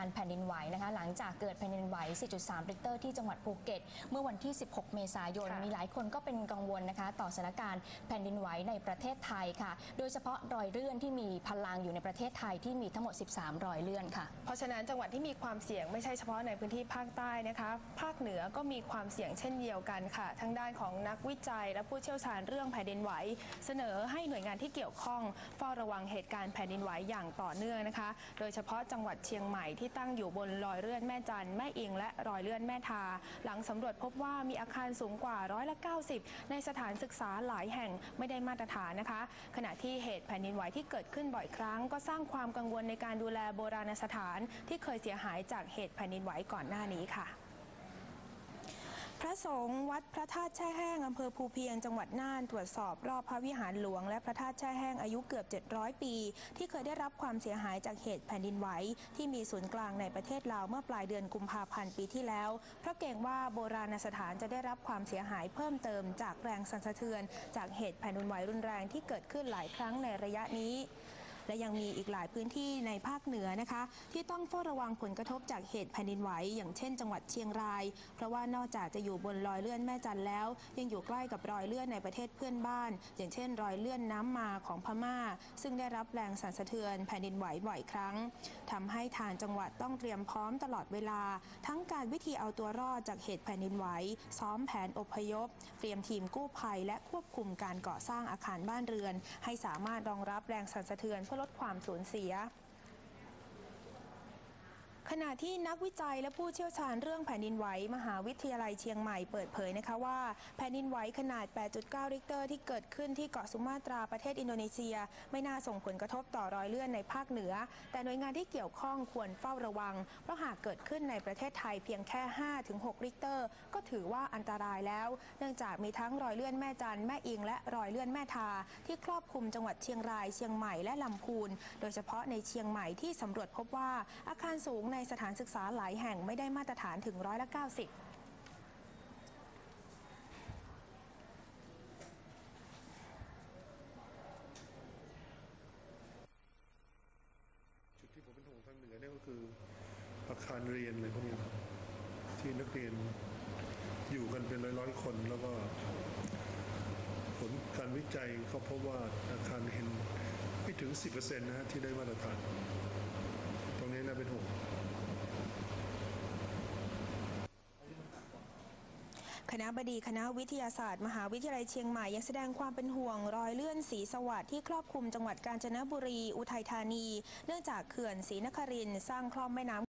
การแผ่นดินไหวนะคะ หลังจากเกิดแผ่นดินไหว 4.3 ริกเตอร์ที่จังหวัดภูเก็ต เมื่อวันที่ 16 เมษายนค่ะมีหลายคนก็เป็นกังวลนะคะ ต่อสถานการณ์แผ่นดินไหวในประเทศไทยค่ะ โดยเฉพาะรอยเลื่อนที่มีพลังอยู่ในประเทศไทยที่มีทั้งหมด 13 รอยเลื่อนค่ะ เพราะฉะนั้นจังหวัดที่มีความเสี่ยงไม่ใช่เฉพาะในพื้นที่ภาคใต้นะคะ ภาคเหนือก็มีความเสี่ยงเช่นเดียวกันค่ะ ทางด้านของนักวิจัย และผู้เชี่ยวชาญเรื่องแผ่นดินไหว เสนอให้หน่วยงานที่เกี่ยวข้องเฝ้าระวังเหตุการณ์แผ่นดินไหวอย่างต่อเนื่องนะคะ โดยเฉพาะจังหวัดเชียงใหม่ที่ตั้งอยู่บนรอยเลื่อนแม่จันแม่อิงและรอยเลื่อนแม่ทา หลังสำรวจพบว่ามีอาคารสูงกว่าร้อยละ 90 ในสถานศึกษาหลายแห่งไม่ได้มาตรฐานนะคะ ขณะที่เหตุแผ่นดินไหวที่เกิดขึ้นบ่อยครั้ง ก็สร้างความกังวลในการดูแลโบราณสถานที่เคยเสียหายจากเหตุแผ่นดินไหวก่อนหน้านี้ค่ะ พระสงฆ์วัดพระธาตุแช่แห้งอำเภอภูเพียงจังหวัดน่านตรวจสอบรอบพระวิหารหลวงและพระธาตุแช่แห้งอายุเกือบ 700 ปี ที่เคยได้รับความเสียหายจากเหตุแผ่นดินไหวที่มีศูนย์กลางในประเทศลาวเมื่อปลายเดือนกุมภาพันธ์ปีที่แล้ว เพราะเกรงว่าโบราณสถานจะได้รับความเสียหายเพิ่มเติมจากแรงสั่นสะเทือน จากเหตุแผ่นดินไหวรุนแรงที่เกิดขึ้นหลายครั้งในระยะนี้ และยังมีอีกหลายพื้นที่ในภาคเหนือนะคะ ที่ต้องเฝ้าระวังผลกระทบจากเหตุแผ่นดินไหวอย่างเช่น จังหวัดเชียงราย เพราะว่านอกจากจะอยู่บนรอยเลื่อนแม่จันแล้ว ยังอยู่ใกล้กับรอยเลื่อนในประเทศเพื่อนบ้าน อย่างเช่น รอยเลื่อนน้ำมาของพม่า ซึ่งได้รับแรงสั่นสะเทือนแผ่นดินไหวบ่อยครั้งทำให้ทางจังหวัดต้องเตรียมพร้อมตลอดเวลา ทั้งการวิธีเอาตัวรอดจากเหตุแผ่นดินไหวซ้อมแผนอพยพ เตรียมทีมกู้ภัย และควบคุมการก่อสร้างอาคารบ้านเรือน ให้สามารถรองรับแรงสั่นสะเทือนเพื่อลดความสูญเสีย ขณะที่นักวิจัยและผู้เชี่ยวชาญเรื่องแผ่นดินไหว มหาวิทยาลัยเชียงใหม่เปิดเผยนะคะว่าแผ่นดินไหวขนาด 8.9 ริกเตอร์ที่เกิดขึ้นที่เกาะสุมาตราประเทศอินโดนีเซีย ไม่น่าส่งผลกระทบต่อรอยเลื่อนในภาคเหนือ แต่หน่วยงานที่เกี่ยวข้องควรเฝ้าระวัง เพราะหากเกิดขึ้นในประเทศไทยเพียงแค่ 5-6 ริกเตอร์ ก็ถือว่าอันตรายแล้ว เนื่องจากมีทั้งรอยเลื่อนแม่จันทร์แม่อิง และรอยเลื่อนแม่ทา ที่ครอบคลุมจังหวัดเชียงรายเชียงใหม่และลำพูน โดยเฉพาะในเชียงใหม่ที่สำรวจพบว่าอาคารสูงในสถานศึกษาหลายแห่งไม่ได้มาตรฐานถึงร้อยละ 90จุดที่ผมเป็นห่วงทางเหนือเนี่ยก็คืออาคารเรียนเลยพวกนี้ครับที่นักเรียนอยู่กันเป็นร้อยๆคนแล้วก็ผลการวิจัยเขาพบว่าอาคารเรียนไม่ถึง 10%นะฮะที่ได้มาตรฐาน ตรงนี้น่าเป็นห่วง คณะบดีคณะวิทยาศาสตร์ มหาวิทยาลัยเชียงใหม่ยังแสดงความเป็นห่วงรอยเลื่อนสีสวัสดิ์ที่ครอบคลุมจังหวัดกาญจนบุรี อุทัยธานี เนื่องจากเขื่อนศรีนครินทร์สร้างคลองแม่น้ำ